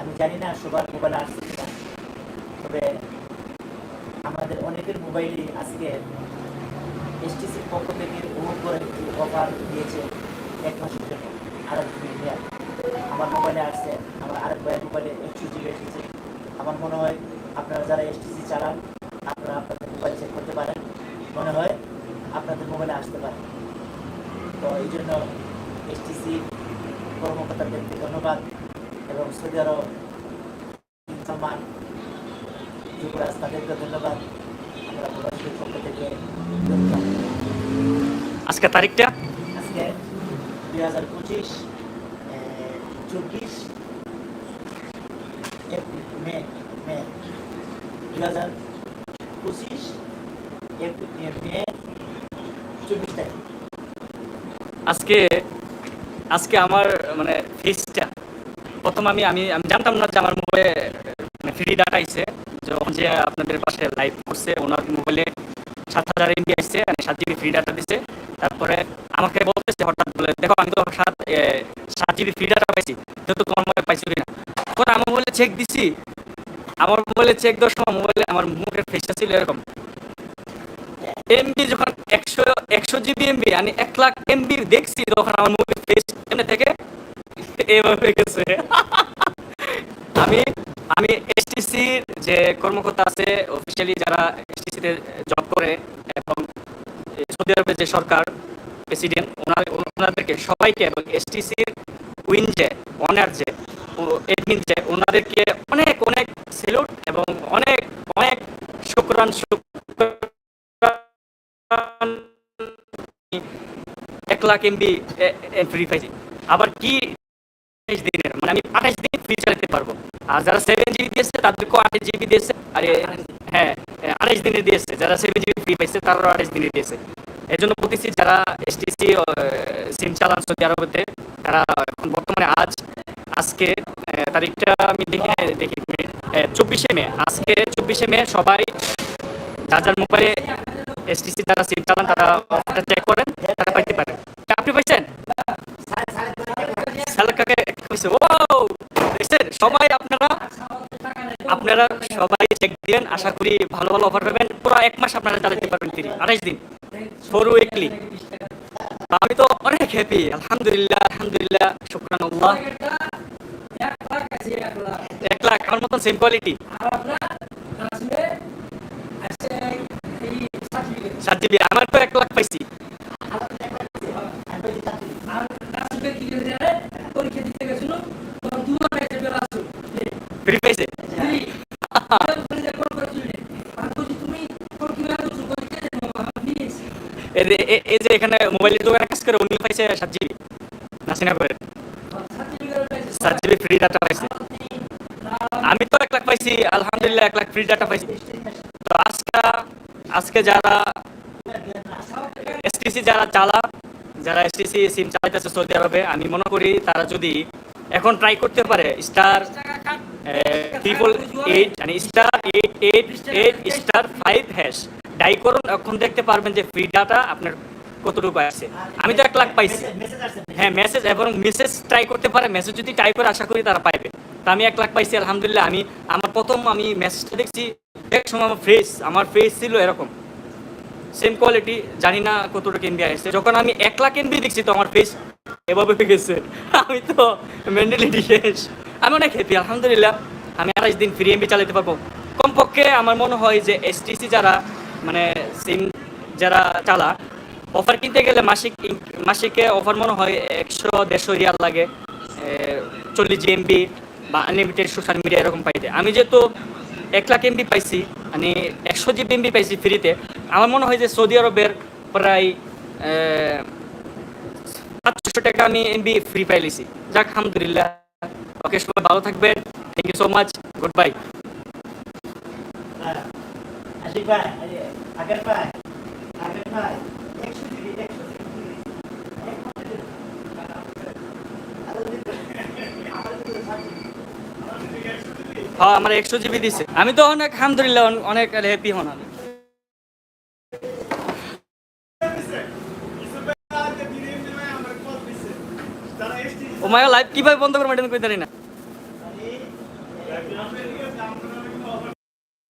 আমি জানি না সবার মোবাইলে আসছে কিনা, তবে আমাদের অনেকের মোবাইলে আজকে এসটিসির পক্ষ থেকে অনুরোধ করে একটি অফার দিয়েছে এক মাসের জন্য আরেক মেয়াদ আমার মোবাইলে আসছে, আমার আরেক ভাইয়ের মোবাইলে একশো জিবি এসেছে। আমার মনে হয় আপনারা যারা এসটিসি চালান, আপনারা আপনাদের মোবাইল চেক করতে পারেন। মনে হয় আপনাদের মোবাইলে আসতে পারে। তো এই জন্য এসটিসি কর্মকর্তাদেরকে ধন্যবাদ এবং সৌদি আরব কিং সালমান যুবরাজ তাদেরকে ধন্যবাদ। আমরা প্রবাসীদের পক্ষ থেকে আজকে তারিখটা? আজকে দুই হাজার পঁচিশ চব্বিশ মে মে দুই হাজার পঁচিশ মে আজকে আজকে আমার মানে ফিসটা প্রথম আমি আমি আমি জানতাম না যে আমার মোবাইলে ফ্রি ডাটা আইছে যখন যে আপনাদের পাশে লাইভ করছে, ওনার মোবাইলে সাত হাজার এমবি আসছে মানে সাত জিবি ফ্রি ডাটা দিছে। তারপরে আমাকে বলতেছে, হঠাৎ বলে, দেখো, আমি তো সাত সাত জিবি ফ্রি ডাটা পাইছি যেহেতু তোমার মোবাইলে পাইছি কিনা? তখন আমার মোবাইলে চেক দিছি। আমার মোবাইলে চেক দেওয়ার সময় মোবাইলে আমার মুখের ফেসটা ছিল এরকম। এমবি যখন একশো জিবি এমবি আমি এক লাখ এমবি দেখছি তখন আমার মুখের ফেস এমনি থেকে এভাবে গেছে। আমি আমি এসটিসির যে কর্মকর্তা আছে অফিসিয়ালি যারা এসটিসিতে জব করে, এবং সৌদি আরবের যে সরকার প্রেসিডেন্ট ওনার ওনাদেরকে সবাইকে এবং এসটিসির উইন যে অনার যে এডমিন যে, ওনাদেরকে অনেক অনেক সেলুট এবং অনেক অনেক শুক্রান শুক্রান লাখ এমবি ফ্রি পাইছি আবার কি আঠাইশ দিনের? মানে আমি আঠাইশ দিন ফ্রি চালাতে পারব। আর যারা সেভেন জিবি দিয়েছে, তাদেরকেও আঠাইশ জিবি দিয়েছে। আর হ্যাঁ আঠাইশ দিনে দিয়েছে। যারা সেভেন জিবি ফ্রি পাইছে, তারাও আঠাইশ দিনে দিয়েছে। এই জন্য যারা এসটিসি সিম চালান সৌদি তারা এখন বর্তমানে আজ, আজকে তারিখটা আমি দেখি দেখি চব্বিশে মে। আজকে চব্বিশে মে সবাই যার যার মোবাইলে এসটিসি যারা সিম চালান, তারা চেক করেন, তারা পাইতে পারেন আপনি পাইছেন সালাকাকে কইছে? ও সবাই আপনারা আপনারা সবাই চেক দিবেন আশা করি ভালো ভালো অফার পাবেন। পুরো এক মাস আপনারা চালাতে পারবেন তিনি। দিন। ফোর উইকলি আমি তো অনেক হ্যাপি আলহামদুলিল্লাহ আলহামদুলিল্লাহ। এক লাখ। আমার মতন সেম কোয়ালিটি সাত জিবি আমার তো এক লাখ পাইছি ফ্রি পাইছে আমি তো এক লাখ পাইছি আলহামদুলিল্লাহ এক লাখ ফ্রি ডাটা পাইছি তো আজকে আজকে যারা এসটিসি যারা চালা যারা এসটিসি সিম চালাইতেছে সৌদি আরবে আমি মনে করি তারা যদি এখন ট্রাই করতে পারে স্টার ট্রিপল এইট মানে star eight eight eight star five hash die করুন, এখন দেখতে পারবেন যে ফ্রি ডাটা আপনার কতটুকু আছে। আমি তো এক লাখ পাইছি। হ্যাঁ মেসেজ এবং মেসেজ ট্রাই করতে পারে। মেসেজ যদি ট্রাই করে, আশা করি তারা পাইবে। তা আমি এক লাখ পাইছি, আলহামদুলিল্লাহ। আমি, আমার প্রথম আমি মেসেজটা দেখছি, এক সময় আমার ফেস আমার ফেস ছিল এরকম। সেম কোয়ালিটি জানি না কতটুকু এমবি আসছে যখন আমি এক লাখ এমবি দেখছি, তো আমার ফেস এভাবে হয়ে গেছে। আমি তো মেন্টালিটি শেষ। আমি অনেক হ্যাপি আলহামদুলিল্লাহ। আমি আঠাইশ দিন ফ্রি এমবি চালাতে পারব। কমপক্ষে আমার মনে হয় যে এসটিসি যারা মানে সিম যারা চালা অফার কিনতে গেলে মাসিক মাসিকে অফার মনে হয় একশো, দেড়শো রিয়াল লাগে। চল্লিশ জিএমবি বা আনলিমিটেড সোশ্যাল মিডিয়া এরকম পাইতে। আমি যেহেতু এক লাখ এমবি পাইছি মানে একশো জিবি এমবি পাইছি ফ্রিতে আমার মনে হয় যে সৌদি আরবের প্রায় সাতশো টাকা আমি এমবি ফ্রি পাইলেছি যাক আলহামদুলিল্লাহ। ওকে সবাই ভালো থাকবেন। Thank you so much good bye. Ashik ভাই আগের ভাই আগের ভাই। হ্যাঁ আমার একশো জিবি দিছে। আমি তো অনেক আলহামদুলিল্লাহ অনেক হ্যাপি হন আমি। ও মায়া লাইভ কীভাবে বন্ধ করব এটা জানি না।